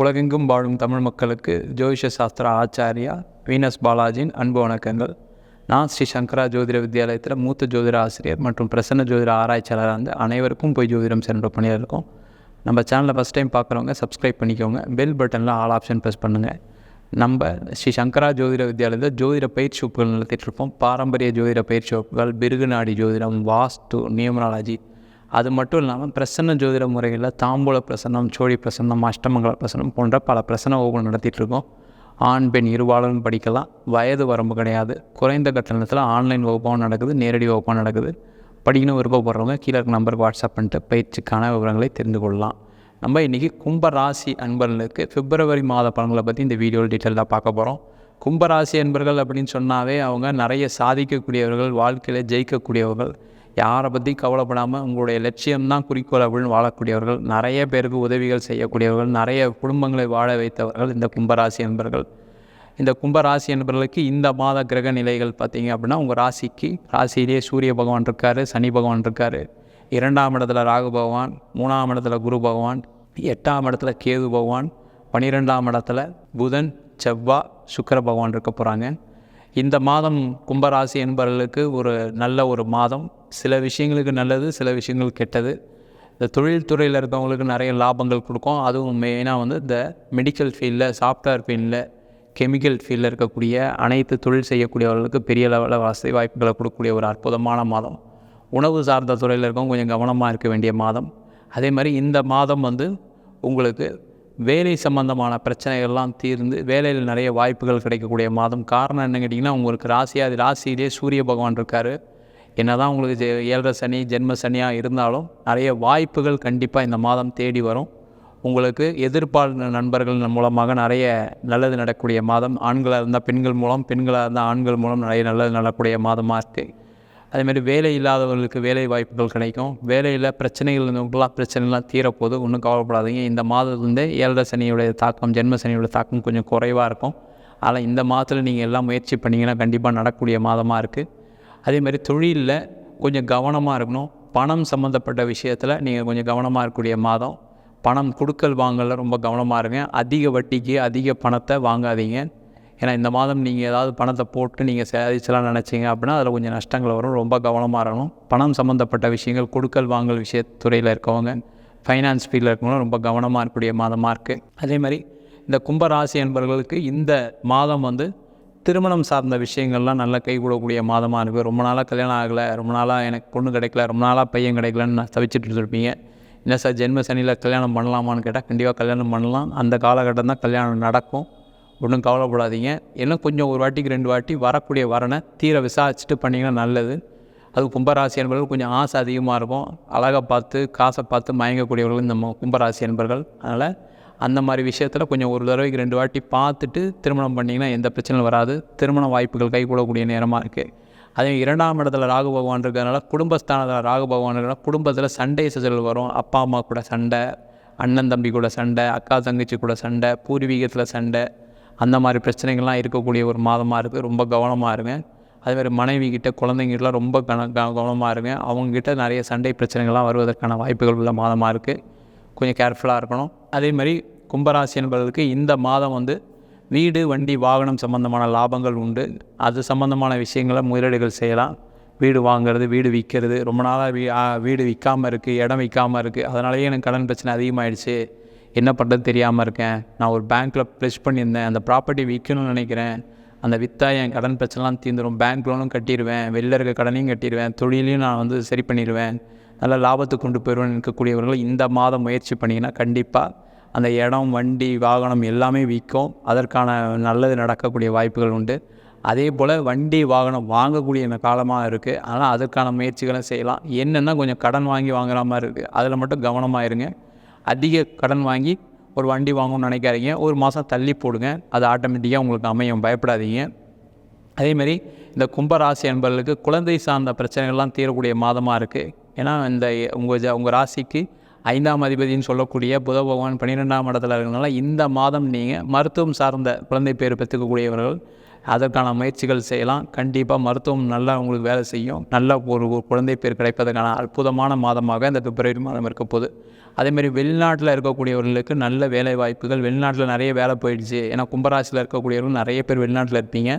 உலகெங்கும் வாழும் தமிழ் மக்களுக்கு ஜோதிஷ சாஸ்திர ஆச்சாரியா வீனஸ் பாலாஜியின் அன்பு வணக்கங்கள். நான் ஸ்ரீ சங்கரா ஜோதிட வித்யாலயத்தில் மூத்த ஜோதிட ஆசிரியர் மற்றும் பிரசன்ன ஜோதிட ஆராய்ச்சியாளராக இருந்து அனைவருக்கும் போய் ஜோதிடம் சென்ற பணியாக இருக்கும். நம்ம சேனலை ஃபஸ்ட் டைம் பார்க்குறவங்க சப்ஸ்கிரைப் பண்ணிக்கோங்க. பெல் பட்டனில் ஆல் ஆப்ஷன் ப்ரெஸ் பண்ணுங்கள் நம்ம ஸ்ரீ சங்கரா ஜோதிட வித்யாலயத்தில் ஜோதிட பயிற்சி வகுப்புகள் நடத்திட்டு இருப்போம். பாரம்பரிய ஜோதிட பயிற்சி வகுப்புகள் பிருகுநாடி ஜோதிடம் வாஸ்து நியூமராலஜி அது மட்டும் இல்லாமல் பிரசன்ன ஜோதிட முறைகளில் தாம்பூல பிரசன்னம் சோழி பிரசன்னம் அஷ்டமங்கல பிரசன்னம் போன்ற பல பிரசன்ன வகுப்புகள் நடத்திட்டு இருக்கோம் ஆண் பெண் இருவாளரும் படிக்கலாம். வயது வரம்பு கிடையாது. குறைந்த கட்டணத்தில் ஆன்லைன் வகுப்பாகவும் நடக்குது நேரடி வகுப்பாகவும் நடக்குது. படிக்கணும் விருப்பப்படுறவங்க கீழே இருக்க நம்பருக்கு வாட்ஸ்அப் பண்ணிட்டு பயிற்சிக்கான விவரங்களை தெரிந்து கொள்ளலாம். நம்ம இன்றைக்கி கும்பராசி அன்பர்களுக்கு பிப்ரவரி மாத பலன்களை பற்றி இந்த வீடியோவில் டீட்டெயிலாக பார்க்க போகிறோம் கும்பராசி அன்பர்கள் அப்படின்னு சொன்னாவே அவங்க நிறைய சாதிக்கக்கூடியவர்கள் வாழ்க்கையில் ஜெயிக்கக்கூடியவர்கள். யாரை பற்றி கவலைப்படாமல் உங்களுடைய லட்சியம்தான் குறிக்கோள் அப்படின்னு வாழக்கூடியவர்கள். நிறைய பேருக்கு உதவிகள் செய்யக்கூடியவர்கள் நிறைய குடும்பங்களை வாழ வைத்தவர்கள் இந்த கும்பராசி என்பர்கள். இந்த கும்பராசி என்பவர்களுக்கு இந்த மாத கிரக நிலைகள் பார்த்தீங்க அப்படின்னா உங்கள் ராசிக்கு ராசியிலேயே சூரிய பகவான் இருக்கார் சனி பகவான் இருக்கார். இரண்டாம் இடத்துல ராகு பகவான் மூணாம் இடத்துல குரு பகவான் எட்டாம் இடத்துல கேது பகவான் பன்னிரெண்டாம் இடத்துல புதன் செவ்வாய் சுக்கர பகவான் இருக்க போகிறாங்க இந்த மாதம் கும்பராசி என்பவர்களுக்கு ஒரு நல்ல ஒரு மாதம். சில விஷயங்களுக்கு நல்லது சில விஷயங்கள் கெட்டது. இந்த தொழில்துறையில் இருக்கவங்களுக்கு நிறைய லாபங்கள் கொடுக்கும். அதுவும் மெயினாக வந்து இந்த மெடிக்கல் ஃபீல்டில் சாஃப்ட்வேர் ஃபீல்டில் கெமிக்கல் ஃபீல்டில் இருக்கக்கூடிய அனைத்து தொழில் செய்யக்கூடியவர்களுக்கு பெரிய லெவலில் வசதி வாய்ப்புகளை கொடுக்கக்கூடிய ஒரு அற்புதமான மாதம். உணவு சார்ந்த துறையில் இருக்கவங்க கொஞ்சம் கவனமாக இருக்க வேண்டிய மாதம். அதே மாதிரி இந்த மாதம் வந்து உங்களுக்கு வேலை சம்பந்தமான பிரச்சனைகள்லாம் தீர்ந்து வேலையில் நிறைய வாய்ப்புகள் கிடைக்கக்கூடிய மாதம் காரணம் என்ன கேட்டிங்கன்னா உங்களுக்கு ராசி அது ராசியிலே சூரிய பகவான் இருக்கார். என்ன தான் உங்களுக்கு ஏழரை சனி ஜென்ம சனியாக இருந்தாலும் நிறைய வாய்ப்புகள் கண்டிப்பாக இந்த மாதம் தேடி வரும். உங்களுக்கு எதிர்பார்த்த நண்பர்கள் மூலமாக நிறைய நல்லது நடக்கக்கூடிய மாதம். ஆண்களாக இருந்தால் பெண்கள் மூலம் பெண்களாக இருந்தால் ஆண்கள் மூலம் நிறைய நல்லது நடக்கக்கூடிய மாதமாக இருக்குது அதேமாதிரி வேலை இல்லாதவர்களுக்கு வேலை வாய்ப்புகள் கிடைக்கும். வேலையில் பிரச்சனைகள் இருந்தவங்களாம் பிரச்சனைலாம் தீரப்போது ஒன்றும் கவலைப்படாதீங்க. இந்த மாதத்துலேருந்தே ஏழரை சனியுடைய தாக்கம் ஜென்ம சனியுடைய தாக்கம் கொஞ்சம் குறைவாக இருக்கும். ஆனால் இந்த மாதத்தில் நீங்கள் எல்லாம் முயற்சி பண்ணிங்கன்னா கண்டிப்பாக நடக்கக்கூடிய மாதமாக இருக்குது அதேமாதிரி தொழிலில் கொஞ்சம் கவனமாக இருக்கணும். பணம் சம்மந்தப்பட்ட விஷயத்தில் நீங்கள் கொஞ்சம் கவனமாக இருக்கக்கூடிய மாதம். பணம் கொடுக்கல் வாங்கல ரொம்ப கவனமாக இருங்க. அதிக வட்டிக்கு அதிக பணத்தை வாங்காதீங்க. ஏன்னா இந்த மாதம் நீங்கள் ஏதாவது பணத்தை போட்டு நீங்கள் சேதிச்சலாம் நினச்சிங்க அப்படின்னா அதில் கொஞ்சம் நஷ்டங்கள் வரும். ரொம்ப கவனமாக இருக்கணும். பணம் சம்மந்தப்பட்ட விஷயங்கள் கொடுக்கல் வாங்கல் விஷயத்துறையில் இருக்கவங்க ஃபைனான்ஸ் ஃபீல்டில் இருக்கவங்களும் ரொம்ப கவனமாக இருக்கக்கூடிய மாதமாக இருக்குது அதே மாதிரி இந்த கும்பராசி என்பவர்களுக்கு இந்த மாதம் வந்து திருமணம் சார்ந்த விஷயங்கள்லாம் நல்லா கைகூடக்கூடிய மாதமாக இருக்குது ரொம்ப நாளாக கல்யாணம் ஆகலை ரொம்ப நாளாக எனக்கு பொண்ணு கிடைக்கல ரொம்ப நாளாக பையன் கிடைக்கலன்னு நான் தவிச்சிட்டு இருப்பீங்க என்ன சார் ஜென்ம சனியில் கல்யாணம் பண்ணலாமான்னு கேட்டால் கண்டிப்பாக கல்யாணம் பண்ணலாம். அந்த காலகட்டம் தான் கல்யாணம் நடக்கும். ஒன்றும் கவலைப்படாதீங்க. இன்னும் கொஞ்சம் ஒரு வாட்டிக்கு ரெண்டு வாட்டி வரக்கூடிய வரனை தீர விசாரிச்சுட்டு பண்ணிங்கன்னா நல்லது. அது கும்பராசி என்பவர்கள் கொஞ்சம் ஆசை அதிகமாக இருக்கும். அழகை பார்த்து காசை பார்த்து மயங்கக்கூடியவர்கள் இந்த கும்பராசி என்பர்கள் அதனால் அந்த மாதிரி விஷயத்தில் கொஞ்சம் ஒரு தடவைக்கு ரெண்டு வாட்டி பார்த்துட்டு திருமணம் பண்ணிங்கன்னா எந்த பிரச்சனையும் வராது. திருமண வாய்ப்புகள் கைகூடக்கூடிய நேரமாக இருக்குது அதே இரண்டாம் இடத்துல ராகு பகவான் இருக்கிறதுனால குடும்பஸ்தானத்தில் ராகு பகவான் இருக்கிறனால குடும்பத்தில் சண்டை சச்சரவுகள் வரும். அப்பா அம்மா கூட சண்டை அண்ணன் தம்பி கூட சண்டை அக்கா தங்கச்சி கூட சண்டை பூர்வீகத்தில் சண்டை. அந்த மாதிரி பிரச்சனைகள்லாம் இருக்கக்கூடிய ஒரு மாதமாக இருக்குது ரொம்ப கவனமாக இருங்க. அதேமாதிரி மனைவிக்கிட்ட குழந்தைங்கிட்டலாம் ரொம்ப கன க- கவனமாக இருங்க. அவங்கக்கிட்ட நிறைய சண்டை பிரச்சனைகள்லாம் வருவதற்கான வாய்ப்புகள் உள்ள மாதமாக இருக்குது கொஞ்சம் கேர்ஃபுல்லாக இருக்கணும். அதே மாதிரி கும்பராசி என்பதற்கு இந்த மாதம் வந்து வீடு வண்டி வாகனம் சம்பந்தமான லாபங்கள் உண்டு. அது சம்பந்தமான விஷயங்களை முதலீடுகள் செய்யலாம். வீடு வாங்குறது வீடு விற்கிறது ரொம்ப நாளாக வீ வீடு விற்காமல் இருக்குது இடம் விற்காமல் இருக்குது அதனாலேயே எனக்கு கடன் பிரச்சனை அதிகமாகிடுச்சு என்ன பண்ணுறது தெரியாமல் இருக்கேன். நான் ஒரு பேங்க்கில் ப்ளஸ் பண்ணியிருந்தேன். அந்த ப்ராப்பர்ட்டி விற்கணும்னு நினைக்கிறேன். அந்த விற்றா என் கடன் பிரச்சனைலாம் தீர்ந்துடும் பேங்க் லோனும் கட்டிடுவேன். வெளில இருக்க கடனையும் கட்டிடுவேன். தொழிலையும் நான் வந்து சரி பண்ணிடுவேன். நல்ல லாபத்துக்கு கொண்டு போயிடுவேன் இருக்கக்கூடியவர்கள் இந்த மாதம் முயற்சி பண்ணிங்கன்னா கண்டிப்பாக அந்த இடம் வண்டி வாகனம் எல்லாமே விற்கும். அதற்கான நல்லது நடக்கக்கூடிய வாய்ப்புகள் உண்டு. அதே போல் வண்டி வாகனம் வாங்கக்கூடிய காலமாக இருக்குது அதனால் அதற்கான முயற்சிகளும் செய்யலாம். என்னென்னா கொஞ்சம் கடன் வாங்கி வாங்குற மாதிரி இருக்குது அதில் மட்டும் கவனமாக இருங்க. அதிக கடன் வாங்கி ஒரு வண்டி வாங்கணும்னு நினைக்காதீங்க. ஒரு மாதம் தள்ளி போடுங்க. அது ஆட்டோமேட்டிக்காக உங்களுக்கு அமையும். பயப்படாதீங்க. அதேமாரி இந்த கும்பராசி என்பவர்களுக்கு குழந்தை சார்ந்த பிரச்சனைகள்லாம் தீரக்கூடிய மாதமாக இருக்குது ஏன்னா இந்த உங்கள் ஜ உங்கள் ராசிக்கு ஐந்தாம் அதிபதின்னு சொல்லக்கூடிய புத பகவான் பன்னிரெண்டாம் இடத்துல இருக்கிறதுனால இந்த மாதம் நீங்கள் மருத்துவம் சார்ந்த குழந்தை பேர் பெற்றுக்கக்கூடியவர்கள் அதற்கான முயற்சிகள் செய்யலாம். கண்டிப்பாக மருத்துவம் நல்லா உங்களுக்கு வேலை செய்யும். நல்ல ஒரு குழந்தை பேர் கிடைப்பதற்கான அற்புதமான மாதமாக இந்த பிப்ரவரி மாதம் இருக்க போகுது. அதேமாதிரி வெளிநாட்டில் இருக்கக்கூடியவர்களுக்கு நல்ல வேலை வாய்ப்புகள் வெளிநாட்டில் நிறைய வேலை போயிடுச்சு. ஏன்னா கும்பராசியில் இருக்கக்கூடியவர்கள் நிறைய பேர் வெளிநாட்டில் இருப்பீங்க.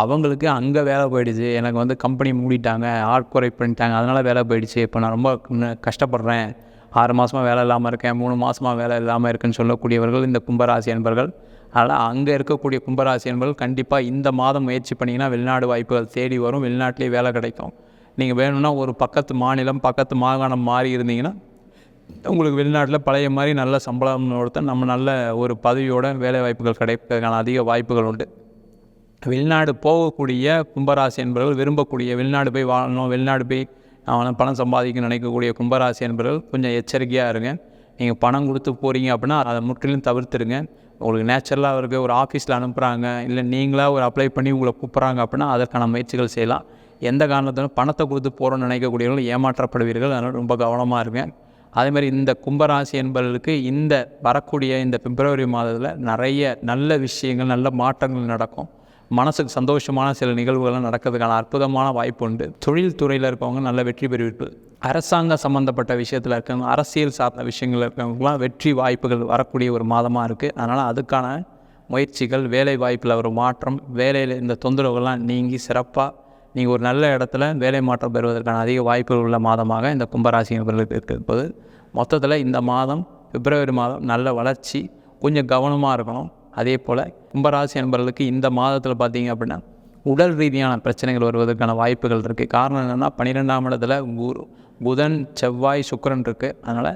அவங்களுக்கு அங்கே வேலை போயிடுச்சு. எனக்கு வந்து கம்பெனி மூடிட்டாங்க ஆட்குறை பண்ணிட்டாங்க அதனால் வேலை போயிடுச்சு. இப்போ நான் ரொம்ப கஷ்டப்படுறேன். ஆறு மாதமாக வேலை இல்லாமல் இருக்கேன் மூணு மாதமாக வேலை இல்லாமல் இருக்குன்னு சொல்லக்கூடியவர்கள் இந்த கும்பராசி என்பர்கள் அதனால் அங்கே இருக்கக்கூடிய கும்பராசி என்பர்கள் கண்டிப்பாக இந்த மாதம் முயற்சி பண்ணிங்கன்னா வெளிநாடு வாய்ப்புகள் தேடி வரும். வெளிநாட்டிலே வேலை கிடைக்கும். நீங்கள் வேணும்னா ஒரு பக்கத்து மாநிலம் பக்கத்து மாகாணம் மாறி இருந்தீங்கன்னா உங்களுக்கு வெளிநாட்டில் பழைய மாதிரி நல்ல சம்பளம் ஒருத்தன் நம்ம நல்ல ஒரு பதவியோட வேலை வாய்ப்புகள் கிடைப்பதற்கான அதிக வாய்ப்புகள் உண்டு. வெளிநாடு போகக்கூடிய கும்பராசி என்பவர்கள் விரும்பக்கூடிய வெளிநாடு போய் வாழணும் வெளிநாடு போய் அவனை பணம் சம்பாதிக்க நினைக்கக்கூடிய கும்பராசி என்பவர்கள் கொஞ்சம் எச்சரிக்கையாக இருங்க. நீங்கள் பணம் கொடுத்து போகிறீங்க அப்படின்னா அதை முற்றிலும் தவிர்த்துருங்க உங்களுக்கு நேச்சுரலாக இருக்குது ஒரு ஆஃபீஸில் அனுப்புகிறாங்க இல்லை நீங்களாக ஒரு அப்ளை பண்ணி உங்களை கூப்பிட்றாங்க அப்படின்னா அதற்கான முயற்சிகள் செய்யலாம். எந்த காரணத்திலும் பணத்தை கொடுத்து போகிறோன்னு நினைக்கக்கூடியவர்கள் ஏமாற்றப்படுவீர்கள். அதனால் ரொம்ப கவனமாக இருங்க. அதேமாதிரி இந்த கும்பராசி என்பவர்களுக்கு இந்த வரக்கூடிய இந்த பிப்ரவரி மாதத்தில் நிறைய நல்ல விஷயங்கள் நல்ல மாற்றங்கள் நடக்கும். மனசுக்கு சந்தோஷமான சில நிகழ்வுகள்லாம் நடக்கிறதுக்கான அற்புதமான வாய்ப்பு உண்டு. தொழில் துறையில் இருக்கவங்க நல்ல வெற்றி பெறுவிப்பு அரசாங்க சம்மந்தப்பட்ட விஷயத்தில் இருக்கவங்க அரசியல் சார்ந்த விஷயங்கள் இருக்கிறவங்களாம் வெற்றி வாய்ப்புகள் வரக்கூடிய ஒரு மாதமாக இருக்குது அதனால் அதுக்கான முயற்சிகள் வேலை வாய்ப்பில் ஒரு மாற்றம் வேலையில் இந்த தொந்தரவுகள்லாம் நீங்கி சிறப்பாக நீங்கள் ஒரு நல்ல இடத்துல வேலை மாற்றம் பெறுவதற்கான அதிக வாய்ப்புகள் உள்ள மாதமாக இந்த கும்பராசி நபர்களுக்கு இருப்பது மொத்தத்தில் இந்த மாதம் பிப்ரவரி மாதம் நல்ல வளர்ச்சி கொஞ்சம் கவனமாக இருக்கணும். அதே போல் கும்பராசி நண்பர்களுக்கு இந்த மாதத்தில் பார்த்தீங்க அப்படின்னா உடல் ரீதியான பிரச்சனைகள் வருவதற்கான வாய்ப்புகள் இருக்குது காரணம் என்னென்னா பன்னிரெண்டாம் இடத்துல குரு புதன் செவ்வாய் சுக்கரன் இருக்குது அதனால்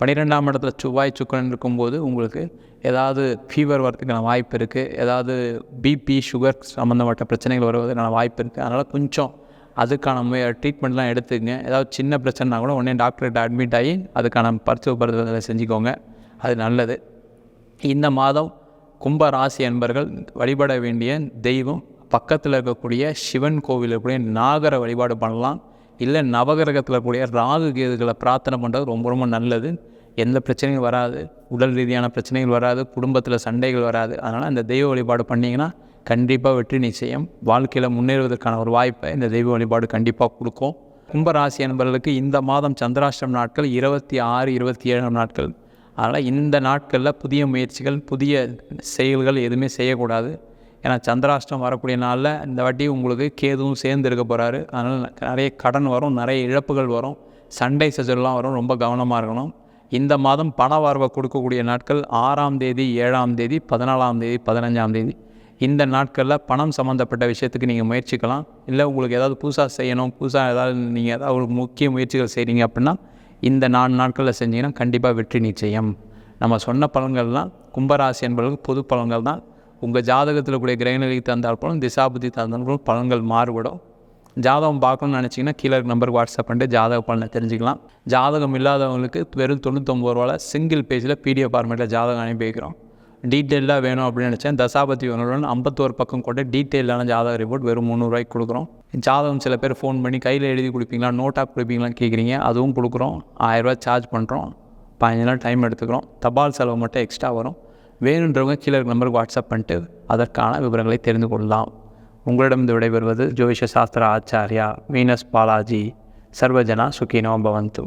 பன்னிரெண்டாம் இடத்துல செவ்வாய் சுக்கரன் இருக்கும்போது உங்களுக்கு ஏதாவது ஃபீவர் வரதுக்கான வாய்ப்பு இருக்குது ஏதாவது பிபி சுகர் சம்மந்தப்பட்ட பிரச்சனைகள் வருவதற்கான வாய்ப்பு இருக்குது அதனால் கொஞ்சம் அதுக்கான முய ட்ரீட்மெண்ட்லாம் எடுத்துக்கங்க. ஏதாவது சின்ன பிரச்சனைனா கூட உடனே டாக்டர்கிட்ட அட்மிட் ஆகி அதுக்கான பரிசு பரிசோதனை செஞ்சுக்கோங்க. அது நல்லது. இந்த மாதம் கும்ப ராசி என்பர்கள் வழிபட வேண்டிய தெய்வம் பக்கத்தில் இருக்கக்கூடிய சிவன் கோவில் இருக்கக்கூடிய நாகர வழிபாடு பண்ணலாம். இல்லை நவகிரகத்தில் கூடிய ராகு கேதுகளை பிரார்த்தனை பண்ணுறது ரொம்ப ரொம்ப நல்லது. எந்த பிரச்சனையும் வராது. உடல் ரீதியான பிரச்சனைகள் வராது. குடும்பத்தில் சண்டைகள் வராது. அதனால் அந்த தெய்வ வழிபாடு பண்ணிங்கன்னா கண்டிப்பாக வெற்றி நிச்சயம். வாழ்க்கையில் முன்னேறுவதற்கான ஒரு வாய்ப்பை இந்த தெய்வ வழிபாடு கண்டிப்பாக கொடுக்கும். கும்பராசி என்பவர்களுக்கு இந்த மாதம் சந்திராஷ்டம் நாட்கள் இருபத்தி ஆறு இருபத்தி ஏழாம் நாட்கள். அதனால் இந்த நாட்களில் புதிய முயற்சிகள் புதிய செயல்கள் எதுவுமே செய்யக்கூடாது. ஏன்னா சந்திராஷ்டம் வரக்கூடிய நாளில் இந்த வாட்டி உங்களுக்கு கேதுவும் சேர்ந்து இருக்க போகிறாரு அதனால் நிறைய கடன் வரும் நிறைய இழப்புகள் வரும் சண்டை சச்சரவுலாம் வரும் ரொம்ப கவனமாக இருக்கணும். இந்த மாதம் பண வரவை கொடுக்கக்கூடிய நாட்கள் ஆறாம் தேதி ஏழாம் தேதி பதினாலாம் தேதி பதினஞ்சாம் தேதி. இந்த நாட்களில் பணம் சம்மந்தப்பட்ட விஷயத்துக்கு நீங்கள் முயற்சிக்கலாம். இல்லை உங்களுக்கு ஏதாவது புதுசாக செய்யணும் புதுசாக ஏதாவது நீங்கள் ஏதாவது ஒரு முக்கிய முயற்சிகள் செய்கிறீங்க அப்படின்னா இந்த நாலு நாட்களில் செஞ்சீங்கன்னா கண்டிப்பாக வெற்றி நிச்சயம். நம்ம சொன்ன பலன்கள்லாம் கும்பராசி என்பவர்களுக்கு பொது பலன்கள் தான் உங்கள் ஜாதகத்தில் கூடிய கிரகநிலைக்கு தந்தால் போலும் திசாபுத்தி தந்தால் போலும் பலன்கள் மாறுபடும். ஜாதகம் பார்க்கணும்னு நினச்சிங்கன்னா கீழே நம்பருக்கு வாட்ஸ்அப் பண்ணிட்டு ஜாதக பலனை தெரிஞ்சுக்கலாம். ஜாதகம் இல்லாதவங்களுக்கு வெறும் தொண்ணூத்தொம்பது ரூபாவில் சிங்கிள் பேஜில் பிடிஎஃப் ஃபார்மேட்டில் ஜாதகம் அனுப்பி வைக்கிறோம். டீட்டெயிலாக வேணும் அப்படின்னு நினச்சேன். தசாபதி ஒன்றுடன் ஐம்பத்தோரு பக்கம் கொண்ட டீட்டெயிலான ஜாதக ரிப்போர்ட் வெறும் முந்நூறுரூவாய்க்கு கொடுக்குறோம். ஜாதகம் சில பேர் ஃபோன் பண்ணி கையில் எழுதி கொடுப்பீங்களா நோட்டாக கொடுப்பீங்களான்னு கேட்குறீங்க அதுவும் கொடுக்குறோம். ஆயிரரூபா சார்ஜ் பண்ணுறோம் பதினஞ்சு நாள் டைம் எடுத்துக்கிறோம். தபால் செலவு மட்டும் எக்ஸ்ட்ரா வரும். வேணுன்றவங்க கீழே நம்பருக்கு வாட்ஸ்அப் பண்ணிட்டு அதற்கான விவரங்களை தெரிந்து கொள்ளலாம். உங்களிடம் இந்த விடைபெறுவது ஜோதிஷ சாஸ்திர ஆச்சாரியா வீனஸ் பாலாஜி சர்வஜனா சுகினோ பவந்து